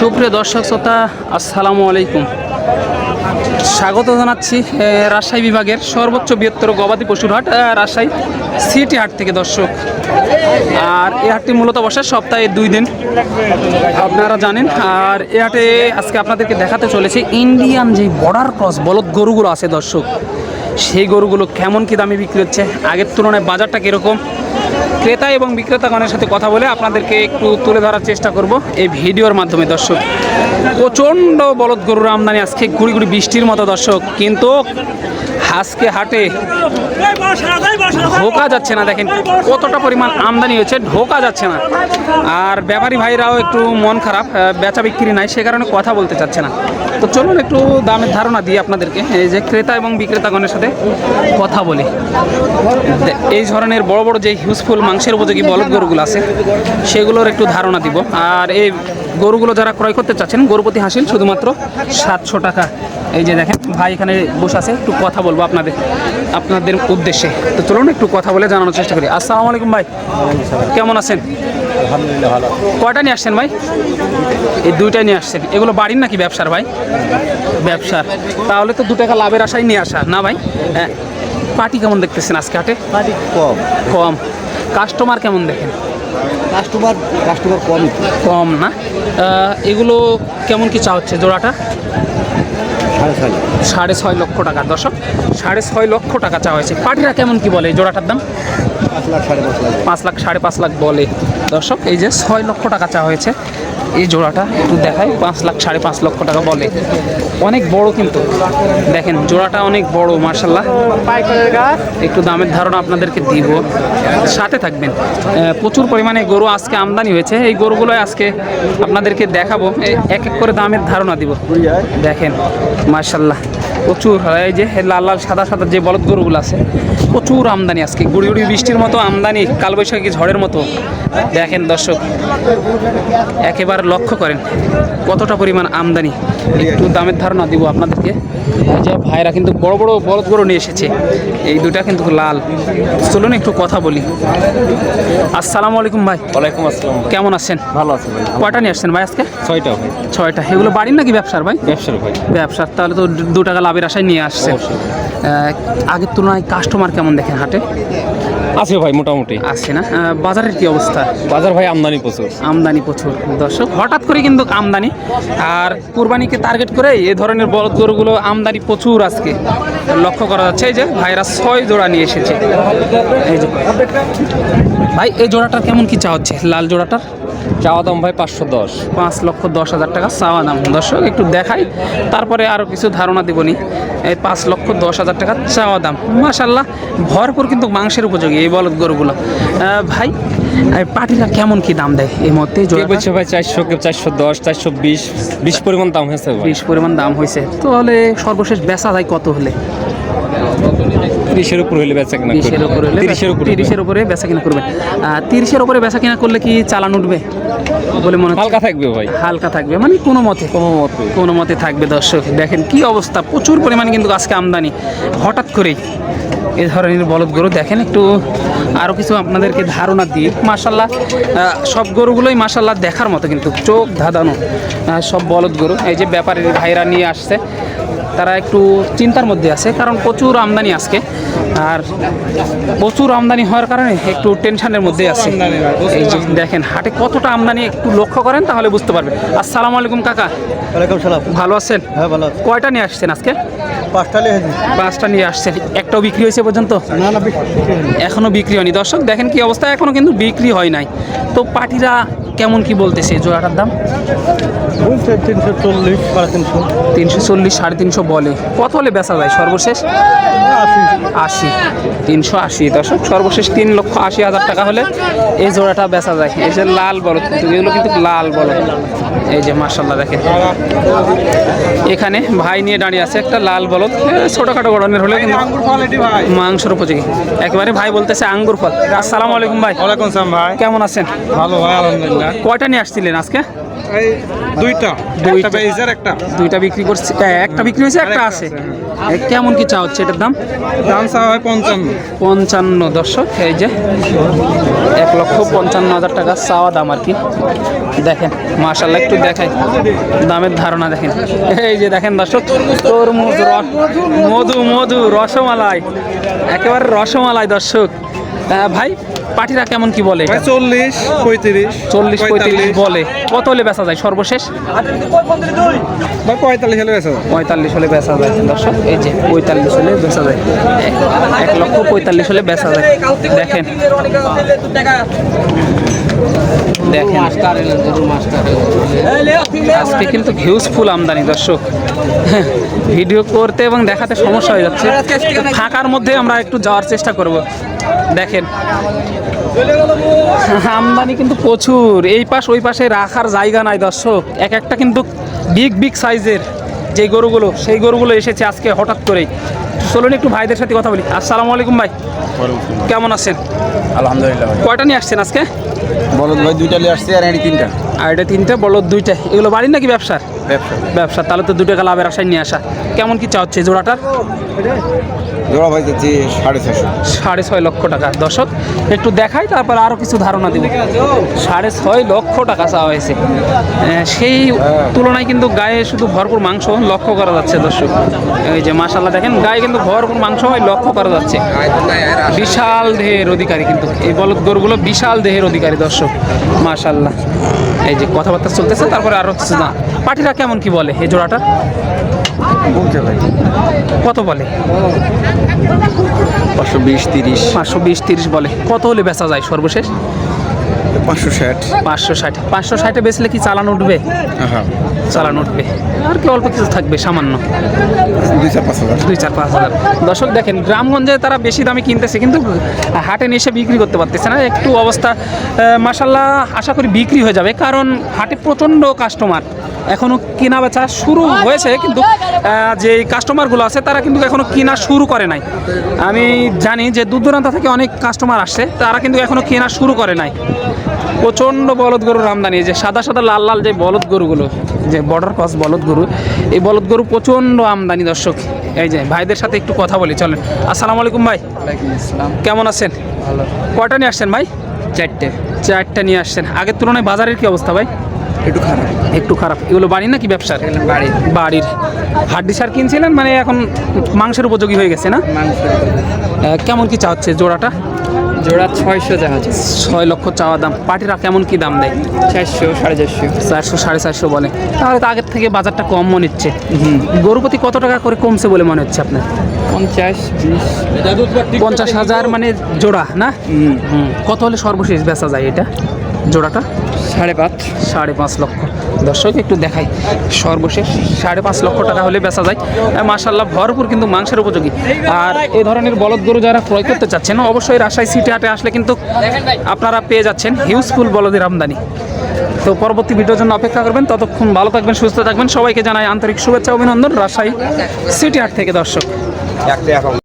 সুপ্রিয় দর্শক শ্রোতা, আসসালামু আলাইকুম। স্বাগত জানাচ্ছি রাজশাহী বিভাগের সর্বোচ্চ বৃহত্তর গবাদি পশুর হাট রাজশাহী সিটি হাট থেকে দর্শক। আর এই হাটটি মূলত বসে সপ্তাহে দুই দিন, আপনারা জানেন। আর এই হাটে আজকে আপনাদেরকে দেখাতে চলেছে ইন্ডিয়ান যে বর্ডার ক্রস বলদ গরুগুলো আছে দর্শক, সেই গরুগুলো কেমন কি দামে বিক্রি হচ্ছে? আগের তুলনায় বাজারটা কীরকম? ক্রেতা এবং বিক্রেতাগণের সাথে কথা বলে আপনাদেরকে একটু তুলে ধরার চেষ্টা করব এই ভিডিওর মাধ্যমে, দর্শক। প্রচণ্ড বলদ গরুর আমদানি, আজকে গুড়ি গুড়ি বৃষ্টির মতো, দর্শক। কিন্তু আজকে হাটে ঢোকা যাচ্ছে না, দেখেন কতটা পরিমাণ আমদানি হয়েছে, ঢোকা যাচ্ছে না। আর ব্যাপারী ভাইরাও একটু মন খারাপ বেচা বিক্রি নাই, সে কারণে কথা বলতে চাচ্ছে না। তো চলুন একটু দামের ধারণা দিই আপনাদেরকে। এই যে ক্রেতা এবং বিক্রেতাগণের সাথে কথা বলি। এই ধরনের বড় বড় যে হিউজফুল মাংসের উপযোগী বলদ গরুগুলো আছে সেগুলোর একটু ধারণা দিব। আর এই গরুগুলো যারা ক্রয় করতে চাচ্ছেন গরুপতি হাসিল শুধুমাত্র সাতশো টাকা। এই যে দেখেন ভাই এখানে বসে আছে একটু কথা বলব আপনাদের আপনাদের উদ্দেশ্যে। তো চলুন একটু কথা বলে জানানোর চেষ্টা করি। আসসালামু আলাইকুম ভাই কেমন আছেন? আলহামদুলিল্লাহ ভালো কয়টা নিয়ে আসছেন ভাই? এই দুইটা নিয়ে আসছেন। এগুলো বাড়ির নাকি ব্যবসার ভাই? ব্যবসার। তাহলে তো দু টাকা লাভের আশায় নিয়ে আসা না ভাই? হ্যাঁ। পার্টি কেমন দেখতেছেন আজকে হাটে? পাটি কম। কম। কাস্টমার কেমন দেখেন? কাস্টমার কাস্টমার কম। কম না? এগুলো কেমন কি চা হচ্ছে জোড়াটা? সাড়ে ছয় লক্ষ টাকা। দর্শক সাড়ে ছয় লক্ষ টাকা চা হয়েছে। পার্টিরা কেমন কি বলে জোড়াটার দাম? পাঁচ লাখ সাড়ে পাঁচ লাখ। পাঁচ লাখ সাড়ে পাঁচ লাখ বলে। দর্শক, এই যে ছয় লক্ষ টাকা চা হয়েছে। এই জোড়াটা একটু দেখায় পাঁচ লাখ, সাড়ে পাঁচ লক্ষ টাকা বলে। অনেক বড় কিন্তু। দেখেন, জোড়াটা অনেক বড় মার্শাল্লাহ একটু দামের ধারণা আপনাদেরকে দিব। সাথে থাকবেন। প্রচুর পরিমাণে গরু আজকে আমদানি হয়েছে। এই গরুগুলো আজকে আপনাদেরকে দেখাবো। এক এক করে দামের ধারণা দিব। দেখেন মার্শাল্লাহ প্রচুর এই যে লাল লাল সাদা সাদা যে বলদ গরুগুলো আছে প্রচুর আমদানি আজকে। গুড়ি গুড়ি বৃষ্টির মতো আমদানি কালবৈশাখী ঝড়ের মতো। দেখেন দর্শক একেবারে লক্ষ্য করেন কতটা পরিমাণ আমদানি। একটু দামের ধারণা দিব আপনাদেরকে। এই যে ভাইরা কিন্তু বড় বড় বলদ গরু নিয়ে এসেছে। এই দুটা কিন্তু লাল। চলুন একটু কথা বলি। আসসালামু আলাইকুম ভাই। ওয়ালাইকুম আসসালাম কেমন আছেন? ভালো আছে ভাই। কয়টা নিয়ে আসছেন ভাই আজকে? ছয়টা ভাই। ছয়টা। এগুলো বাড়ির নাকি ব্যবসার ভাই? ব্যবসার ভাই। ব্যবসার। তাহলে তো দু টাকা লাভের আশায় নিয়ে আসছেন। অবশ্যই। আগের তুলনায় কাস্টমার কেমন দেখেন হাটে? আছে ভাই মোটামুটি। আসছে না? বাজারের কি অবস্থা? বাজার ভাই আমদানি প্রচুর। আমদানি প্রচুর। দর্শক হঠাৎ করে কিন্তু আমদানি। আর কুরবানিকে টার্গেট করে এই ধরনের বলদ গরুগুলো আমদানি প্রচুর আজকে। লক্ষ্য করা যাচ্ছে এই যে ভাইরা ছয় জোড়া নিয়ে এসেছে। এই যে। ভাই এই জোড়াটার কেমন কি চা হচ্ছে? লাল জোড়াটার? চাওয়া দাম ভাই পাঁচশো দশ। পাঁচ লক্ষ দশ হাজার টাকা চাওয়া দাম দর্শক একটু দেখাই। তারপরে আরও কিছু ধারণা দেবনি এই পাঁচ লক্ষ দশ হাজার টাকা চাওয়া দাম মাশাল্লাহ ভরপুর কিন্তু মাংসের উপযোগী এই বলদ গরুগুলো। আহ, ভাই পাটিরা কেমন কি দাম দেয় এই মুহূর্তে বলছে ভাই চারশো চারশো দশ চারশো বিশ? বিশ পরিমাণ দাম হয়েছে বিশ পরিমাণ দাম হয়েছে। তাহলে সর্বশেষ বেচা যায় কত হলে? তিরিশের উপর হইলে বেচা কিনা করবে। বিশের উপরে হলে তিরিশের উপর তিরিশের উপরে বেচা কিনা করবে। তিরিশের উপরে বেচা কিনা করলে কি চালান উঠবে বলে মনে হালকা থাকবে ভাই। হালকা থাকবে মানে কোনো মতে। কোনো মতে। কোনো মতে থাকবে দর্শক। দেখেন কি অবস্থা প্রচুর পরিমাণে কিন্তু আজকে আমদানি। হঠাৎ করেই এ ধরনের বলদ গরু দেখেন একটু আরও কিছু আপনাদেরকে ধারণা দিই। মাসাল্লাহ সব গরুগুলোই মাসাল্লাহ দেখার মতো কিন্তু চোখ ধাঁধানো সব বলদ গরু। এই যে ব্যাপারীর ভাইরা নিয়ে আসছে তারা একটু চিন্তার মধ্যে আছে কারণ প্রচুর আমদানি আজকে। আর প্রচুর আমদানি হওয়ার কারণে একটু টেনশনের মধ্যে আছে। এই যে দেখেন হাটে কতটা আমদানি একটু লক্ষ্য করেন তাহলে বুঝতে পারবেন। আসসালামু আলাইকুম কাকা। ওয়ালাইকুম সালাম। ভালো আছেন? হ্যাঁ ভালো কয়টা নিয়ে আসছেন আজকে? পাঁচটা লেগে পাঁচটা নিয়ে আসছেন। একটাও বিক্রি হয়েছে পর্যন্ত? না না এখনও বিক্রি হয়নি। দর্শক দেখেন কি অবস্থা এখনও কিন্তু বিক্রি হয় নাই। তো পার্টিরা কেমন কি বলতেছে জোড়াটার দাম? তিনশো চল্লিশ সাড়ে তিনশো। তিনশো চল্লিশ সাড়ে তিনশো বলে। কত হলে বেচা যায় সর্বশেষ? আশি। তিনশো আশি দর্শক। সর্বশেষ তিন লক্ষ আশি হাজার টাকা হলে এই জোড়াটা বেচা যায়। এই যে লাল বলদ এগুলো কিন্তু লাল বলদ। এই যে মার্শাল্লাহ দেখেন। এখানে ভাই নিয়ে দাঁড়িয়ে আছে একটা লাল বলদ। ছোটখাটো গড়নের হলে কিন্তু মাংসের উপযোগী। একেবারে ভাই বলতেছে আঙ্গুর ফল। আসসালামু আলাইকুম ভাই। ওয়ালাইকুম সালাম ভাই। কেমন আছেন? ভালো ভাই আলহামদুলিল্লাহ। কয়টা নিয়ে আসছিলেন আজকে? এই দুইটা দুইটা। দুইটা একটা। দুইটা বিক্রি করছে। এ, একটা বিক্রি হয়েছে একটা আছে। কেমন কি চা হচ্ছে এটার দাম? দাম চাওয়া হয় পঞ্চান্ন। পঞ্চান্ন দর্শক এই যে এক লক্ষ পঞ্চান্ন হাজার টাকা চাওয়া দাম আর কি। দেখেন মার্শাল্লাহ একটু দেখাই। দামের ধারণা দেখেন। এই যে দেখেন দর্শক তরমুজ মধু মধু রসমালাই। একেবারে রসমালাই দর্শক। ভাই পাটিরা কেমন কি বলে চল্লিশ পঁয়ত্রিশ চল্লিশ পঁয়ত্রিশ বলে। কত হলে বেচা যায় সর্বশেষ? পঁয়তাল্লিশ হলে বেশি পঁয়তাল্লিশ হলে বেচা যায় দর্শক এই যে পঁয়তাল্লিশ হলে বেচা যায়। এক লক্ষ পঁয়তাল্লিশ হলে বেচা যায়। দেখেন। দেখেন। আজকে কিন্তু হিউজ ফুল আমদানি, দর্শক। ভিডিও করতে এবং দেখাতে সমস্যা হয়ে যাচ্ছে। ফাঁকার মধ্যে আমরা একটু যাওয়ার চেষ্টা করব। দেখেন। আমদানি কিন্তু প্রচুর। এই পাশ, ওই পাশে রাখার জায়গা নাই, দর্শক। এক একটা কিন্তু বিগ বিগ সাইজের যে গরুগুলো, সেই গরুগুলো এসেছে আজকে হঠাৎ করেই। চলুন একটু ভাইদের সাথে কথা বলি। আসসালামু আলাইকুম ভাই। কেমন আছেন? আলহামদুলিল্লাহ কয়টা নিয়ে আসছেন আজকে? বলদ ভাই দুইটা নিয়ে আসছে আর এটি তিনটা। আর এটা তিনটা বলদ দুইটা। এগুলো বাড়ির নাকি ব্যবসার ব্যবসা। ব্যবসা। তাহলে তো দুটো লাভের আশায় নিয়ে আসা। কেমন কি চা হচ্ছে জোড়াটার? জোড়া ভাই যাচ্ছি সাড়ে ছশো সাড়ে ছয় লক্ষ টাকা। দর্শক একটু দেখাই তারপর আরও কিছু ধারণা দিব। সাড়ে ছয় লক্ষ টাকা চাওয়া হয়েছে। সেই তুলনায় কিন্তু গায়ে শুধু ভরপুর মাংস লক্ষ্য করা যাচ্ছে দর্শক। এই যে মাসাল্লাহ দেখেন গায়ে কিন্তু ভরপুর মাংস হয় লক্ষ্য করা যাচ্ছে। বিশাল দেহের অধিকারী কিন্তু এই বলদ গরুগুলো বিশাল দেহের অধিকারী দর্শক। মাশাল্লাহ এই যে কথাবার্তা চলতেছে তারপরে আরও হচ্ছে না। পাটিরা কেমন কি বলে এই জোড়াটা? কত বলে? পাঁচশো বিশ তিরিশ। পাঁচশো বিশ তিরিশ বলে। কত হলে বেচা যায় সর্বশেষ? পাঁচশো ষাট। পাঁচশো ষাট। পাঁচশো ষাটে বেচলে কি চালান উঠবে? হ্যাঁ। চালান উঠবে। আর কি অল্প কিছু থাকবে সামান্য। দুই চার পাঁচ হাজার। দুই চার পাঁচ হাজার। দর্শক দেখেন গ্রামগঞ্জে তারা বেশি দামে কিনতেছে কিন্তু হাটে এসে বিক্রি করতে পারতেছে না। একটু অবস্থা মাসাল্লাহ আশা করি বিক্রি হয়ে যাবে কারণ হাটে প্রচণ্ড কাস্টমার। এখনও কেনা বেচা শুরু হয়েছে কিন্তু যে কাস্টমারগুলো আছে তারা কিন্তু এখনও কেনা শুরু করে নাই। আমি জানি যে দূর দূরান্ত থেকে অনেক কাস্টমার আসছে তারা কিন্তু এখনও কেনা শুরু করে নাই। প্রচণ্ড বলদ গরুর আমদানি। যে সাদা সাদা লাল লাল যে বলদ গরুগুলো যে বর্ডার ক্রস বলদ গরু এই বলদ গরু প্রচণ্ড আমদানি দর্শক। এই যে ভাইদের সাথে একটু কথা বলি চলেন। আসসালামু আলাইকুম ভাই। কেমন আছেন? ভালো। কয়টা নিয়ে আসছেন ভাই? চারটে। চারটা নিয়ে আসছেন। আগের তুলনায় বাজারের কি অবস্থা ভাই? একটু খারাপ। একটু খারাপ। এগুলো বাড়ির নাকি ব্যবসার? বাড়ির বাড়ির। হাড্ডি সার কিনছিলেন? মানে এখন মাংসের উপযোগী হয়ে গেছে না? কেমন কি চাচ্ছে জোড়াটা? জোড়া ছয়শো দেখা যাচ্ছে ছয় লক্ষ চাওয়া দাম। পাটিরা কেমন কি দাম দেয়? চারশো সাড়ে চারশো। চারশো সাড়ে চারশো বলে। তাহলে তো আগের থেকে বাজারটা কম মনে হচ্ছে গরু প্রতি কত টাকা করে কমছে বলে মনে হচ্ছে আপনার? পঞ্চাশ বিশ। পঞ্চাশ হাজার মানে জোড়া না? হুম। কত হলে সর্বশেষ বেচা যায় এটা? জোড়াটা? সাড়ে পাঁচ। সাড়ে পাঁচ লক্ষ। দর্শক একটু দেখাই। সর্বশেষ সাড়ে পাঁচ লক্ষ টাকা হলে বেচা যায়। মাসাল্লাহ ভরপুর কিন্তু মাংসের উপযোগী। আর এই ধরনের বলদ গরু যারা ক্রয় করতে চাচ্ছেন অবশ্যই রাজশাহী সিটি হাটে আসলে কিন্তু আপনারা পেয়ে যাচ্ছেন হিউজফুল বলদের আমদানি। তো পরবর্তী ভিডিওর জন্য অপেক্ষা করবেন। ততক্ষণ ভালো থাকবেন সুস্থ থাকবেন। সবাইকে জানাই আন্তরিক শুভেচ্ছা অভিনন্দন রাজশাহী সিটি হাট থেকে দর্শক।